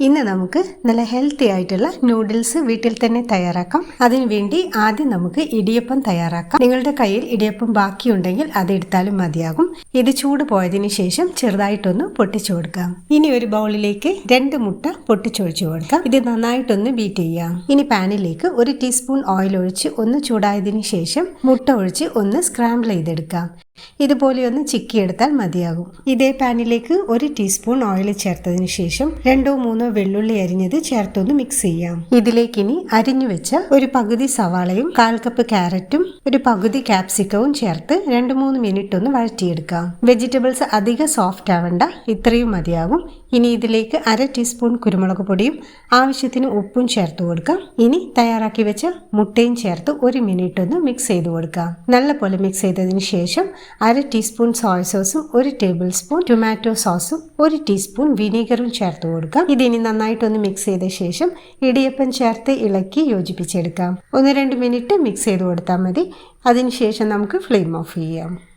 ഇന്ന് നമുക്ക് നല്ല ഹെൽത്തി ആയിട്ടുള്ള നൂഡിൽസ് വീട്ടിൽ തന്നെ തയ്യാറാക്കാം. അതിനുവേണ്ടി ആദ്യം നമുക്ക് ഇടിയപ്പം തയ്യാറാക്കാം. നിങ്ങളുടെ കയ്യിൽ ഇടിയപ്പം ബാക്കിയുണ്ടെങ്കിൽ അത് എടുത്താലും മതിയാകും. ഇത് ചൂട് പോയതിന് ശേഷം ചെറുതായിട്ടൊന്ന് പൊട്ടിച്ചു കൊടുക്കാം. ഇനി ഒരു ബൗളിലേക്ക് രണ്ട് മുട്ട പൊട്ടിച്ചൊഴിച്ചു കൊടുക്കാം. ഇത് നന്നായിട്ടൊന്ന് ബീറ്റ് ചെയ്യാം. ഇനി പാനിലേക്ക് ഒരു ടീസ്പൂൺ ഓയിൽ ഒഴിച്ച് ഒന്ന് ചൂടായതിനു ശേഷം മുട്ട ഒഴിച്ച് ഒന്ന് സ്ക്രാമ്പിൾ ചെയ്തെടുക്കാം. ഇതുപോലെ ഒന്ന് ചിക്കിയെടുത്താൽ മതിയാകും. ഇതേ പാനിലേക്ക് ഒരു ടീസ്പൂൺ ഓയിൽ ചേർത്തതിന് ശേഷം രണ്ടോ മൂന്നോ വെള്ളുള്ളി അരിഞ്ഞത് ചേർത്തൊന്ന് മിക്സ് ചെയ്യാം. ഇതിലേക്ക് ഇനി അരിഞ്ഞു വെച്ച ഒരു പകുതി സവാളയും കാൽ കപ്പ് ക്യാരറ്റും ഒരു പകുതി ക്യാപ്സിക്കവും ചേർത്ത് രണ്ട് മൂന്ന് മിനിറ്റ് ഒന്ന് വഴറ്റിയെടുക്കാം. വെജിറ്റബിൾസ് അധികം സോഫ്റ്റ് ആവണ്ട ഇത്രയും മതിയാകും. ഇനി ഇതിലേക്ക് അര ടീസ്പൂൺ കുരുമുളക് പൊടിയും ആവശ്യത്തിന് ഉപ്പും ചേർത്ത് കൊടുക്കാം. ഇനി തയ്യാറാക്കി വെച്ച മുട്ടയും ചേർത്ത് ഒരു മിനിറ്റ് ഒന്ന് മിക്സ് ചെയ്ത് കൊടുക്കാം. നല്ലപോലെ മിക്സ് ചെയ്തതിന് ശേഷം അര ടീസ്പൂൺ സോയ സോസും ഒരു ടേബിൾ സ്പൂൺ ടൊമാറ്റോ സോസും ഒരു ടീസ്പൂൺ വിനീഗറും ചേർത്ത് കൊടുക്കാം. ഇതിനി നന്നായിട്ടൊന്ന് മിക്സ് ചെയ്ത ശേഷം ഇടിയപ്പം ചേർത്ത് ഇളക്കി യോജിപ്പിച്ചെടുക്കാം. ഒന്ന് രണ്ട് മിനിറ്റ് മിക്സ് ചെയ്ത് കൊടുത്താൽ മതി. അതിനുശേഷം നമുക്ക് ഫ്ലെയിം ഓഫ് ചെയ്യാം.